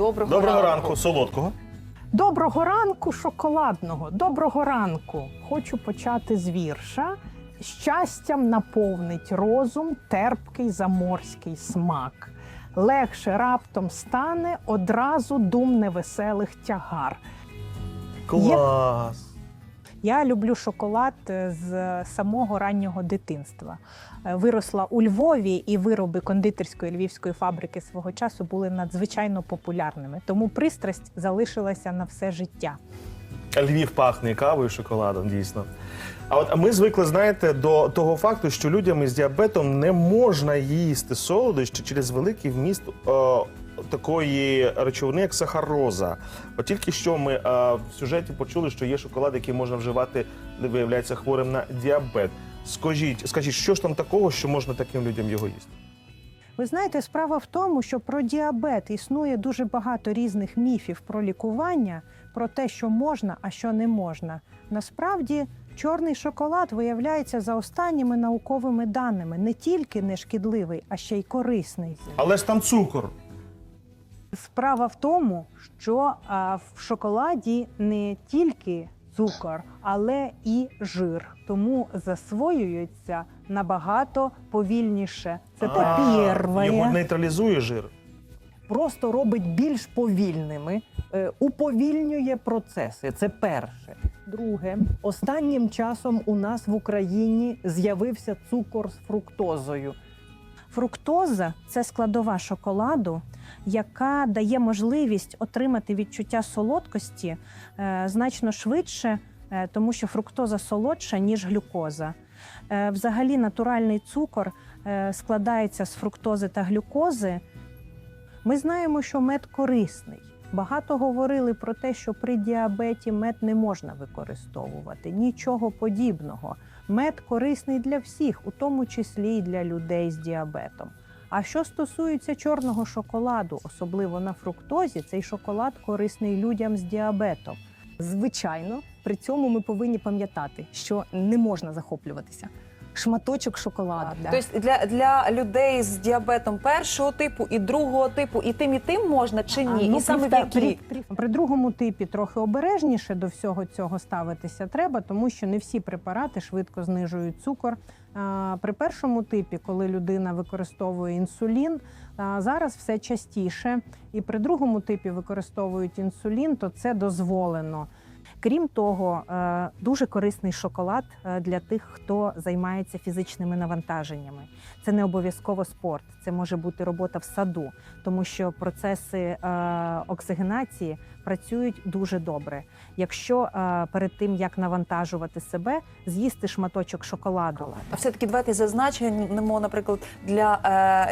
Доброго, Доброго ранку, солодкого. Доброго ранку, шоколадного. Доброго ранку. Хочу почати з вірша. Щастям наповнить розум, терпкий заморський смак. Легше раптом стане одразу дум невеселих тягар. Клас. Я люблю шоколад е, з самого раннього дитинства. Е, Виросла у Львові, і вироби кондитерської львівської фабрики свого часу були надзвичайно популярними. Тому пристрасть залишилася на все життя. Львів пахне кавою, шоколадом, дійсно. А от ми звикли, знаєте, до того факту, що людям із діабетом не можна їсти солодощі через великий вміст о, такої речовини, як сахароза. От тільки що ми е, в сюжеті почули, що є шоколад, який можна вживати, де виявляється хворим на діабет. Скажіть, скажіть, що ж там такого, що можна таким людям його їсти? Ви знаєте, справа в тому, що про діабет існує дуже багато різних міфів про лікування, про те, що можна, а що не можна. Насправді, чорний шоколад виявляється за останніми науковими даними не тільки не шкідливий, а ще й корисний. Але ж там цукор. Справа в тому, що а, в шоколаді не тільки цукор, але і жир, тому засвоюється набагато повільніше. Це А, Його нейтралізує жир. просто робить більш повільними, е, уповільнює процеси. Це перше. Друге, Останнім часом у нас в Україні з'явився цукор з фруктозою. фруктоза це складова шоколаду, яка дає можливість отримати відчуття солодкості е, значно швидше, е, тому що фруктоза солодша, ніж глюкоза. Е, взагалі, натуральний цукор складається з фруктози та глюкози. Ми знаємо, що мед корисний. Багато говорили про те, що при діабеті мед не можна використовувати. Нічого подібного. Мед корисний для всіх, у тому числі і для людей з діабетом. А що стосується чорного шоколаду, особливо на фруктозі, цей шоколад корисний людям з діабетом. Звичайно, при цьому ми повинні пам'ятати, що не можна захоплюватися. Шматочок шоколаду. Тобто для, для людей з діабетом першого типу і другого типу, і тим, і тим можна чи ні? ну, і саме в при, при, при другому типі трохи обережніше до всього цього ставитися треба, тому що не всі препарати швидко знижують цукор. При першому типі, коли людина використовує інсулін, зараз все частіше. І при другому типі використовують інсулін, то це дозволено. Крім того, е, дуже корисний шоколад е, для тих, хто займається фізичними навантаженнями. Це не обов'язково спорт, це може бути робота в саду, тому що процеси е, оксигенації працюють дуже добре. Якщо перед тим як навантажувати себе, з'їсти шматочок шоколаду, А все-таки давайте зазначимо, наприклад, для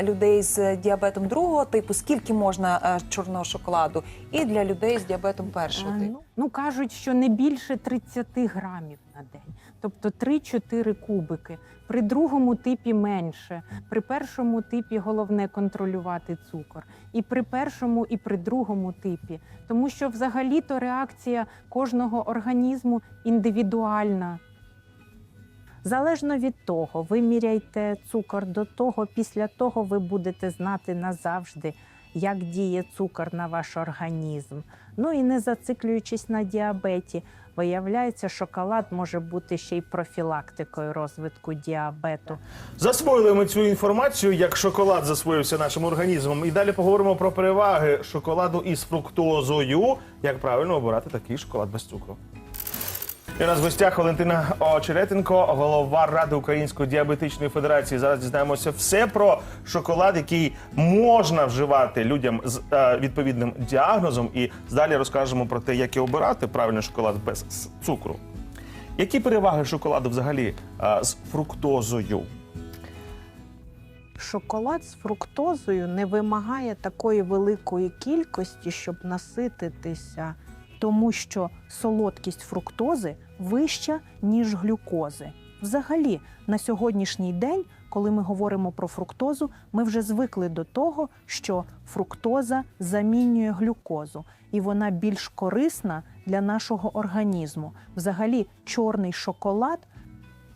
людей з діабетом другого типу, скільки можна чорного шоколаду, і для людей з діабетом першого типу. Ну, кажуть, що не більше 30 грамів на день, тобто 3-4 кубики. При другому типі менше. При першому типі головне контролювати цукор. І при першому, і при другому типі. Тому що взагалі-то реакція кожного організму індивідуальна. Залежно від того, ви міряйте цукор до того, після того ви будете знати назавжди, як діє цукор на ваш організм. Ну і не зациклюючись на діабеті, виявляється, шоколад може бути ще й профілактикою розвитку діабету. Засвоїли ми цю інформацію, як шоколад засвоївся нашим організмом. І далі поговоримо про переваги шоколаду із фруктозою. Як правильно обирати такий шоколад без цукру. І у нас в гостях Валентина Очеретенко, голова Ради Української діабетичної федерації. Зараз дізнаємося все про шоколад, який можна вживати людям з е, відповідним діагнозом. І далі розкажемо про те, як і обирати правильний шоколад без цукру. Які переваги шоколаду взагалі е, з фруктозою? Шоколад з фруктозою не вимагає такої великої кількості, щоб насититися, тому що солодкість фруктози вища, ніж глюкози. Взагалі, на сьогоднішній день, коли ми говоримо про фруктозу, ми вже звикли до того, що фруктоза замінює глюкозу, і вона більш корисна для нашого організму. Взагалі, чорний шоколад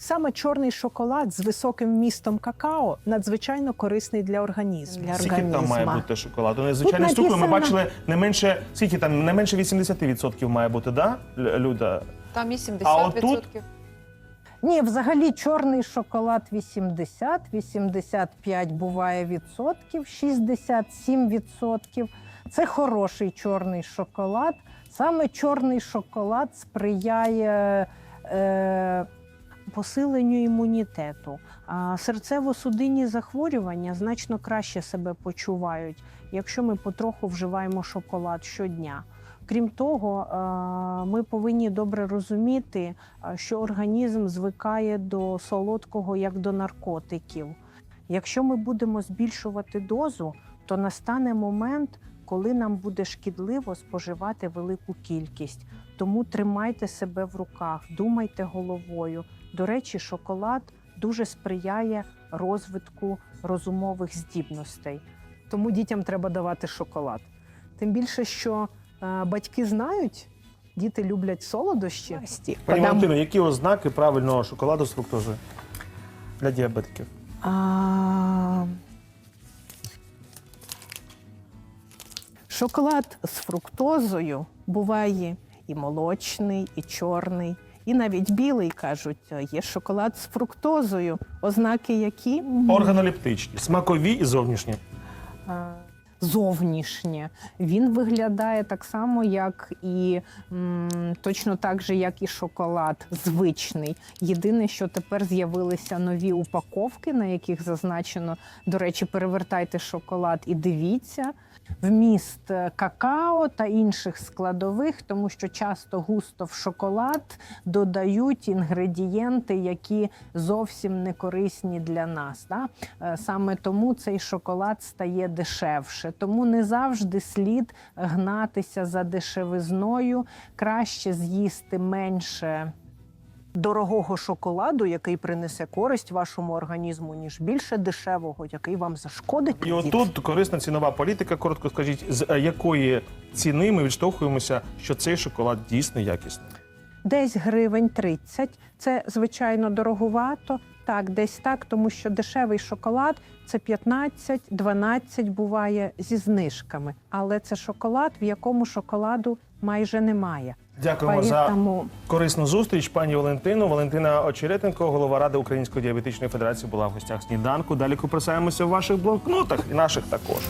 Саме чорний шоколад з високим вмістом какао надзвичайно корисний для організму. Для Скільки там має бути шоколаду? Незвичайно Тут цукру ми бачили не менше, скільки там, не менше 80% має бути, да, Люда? Там і 70%. А отут? Ні, взагалі чорний шоколад 80, 85 буває відсотків, 67 відсотків. Це хороший чорний шоколад. Саме чорний шоколад сприяє е, посиленню імунітету. Серцево-судинні захворювання значно краще себе почувають, якщо ми потроху вживаємо шоколад щодня. Крім того, ми повинні добре розуміти, що організм звикає до солодкого як до наркотиків. Якщо ми будемо збільшувати дозу, то настане момент, коли нам буде шкідливо споживати велику кількість. Тому тримайте себе в руках, думайте головою. До речі, шоколад дуже сприяє розвитку розумових здібностей. Тому дітям треба давати шоколад. Тим більше, що е, батьки знають, діти люблять солодощі. Пані Подам- Валентино, які ознаки правильного шоколаду з фруктозою для діабетиків? А... Шоколад з фруктозою буває і молочний, і чорний, і навіть білий кажуть. Є шоколад з фруктозою. Ознаки які? Органолептичні, смакові і зовнішні. Зовнішнє. Він виглядає так само, як і точно так же, як і шоколад звичний. Єдине, що тепер з'явилися нові упаковки, на яких зазначено, до речі, перевертайте шоколад і дивіться. Вміст е, какао та інших складових, тому що часто густо в шоколад додають інгредієнти, які зовсім не корисні для нас. Да? Е, Саме тому цей шоколад стає дешевше. Тому не завжди слід гнатися за дешевизною, краще з'їсти менше. Дорогого шоколаду, який принесе користь вашому організму, ніж більше дешевого, який вам зашкодить. І отут корисна цінова політика. Коротко скажіть, з е, якої ціни ми відштовхуємося, що цей шоколад дійсно якісний? Десь гривень 30. Це звичайно дороговато. Так, десь так, тому що дешевий шоколад це 15-12 буває зі знижками. Але це шоколад, в якому шоколаду майже немає. Дякуємо за Тому корисну зустріч, пані Валентину. Валентина Очеретенко, голова ради Української діабетичної федерації, була в гостях сніданку. Далі купресаємося в ваших блокнотах і наших також.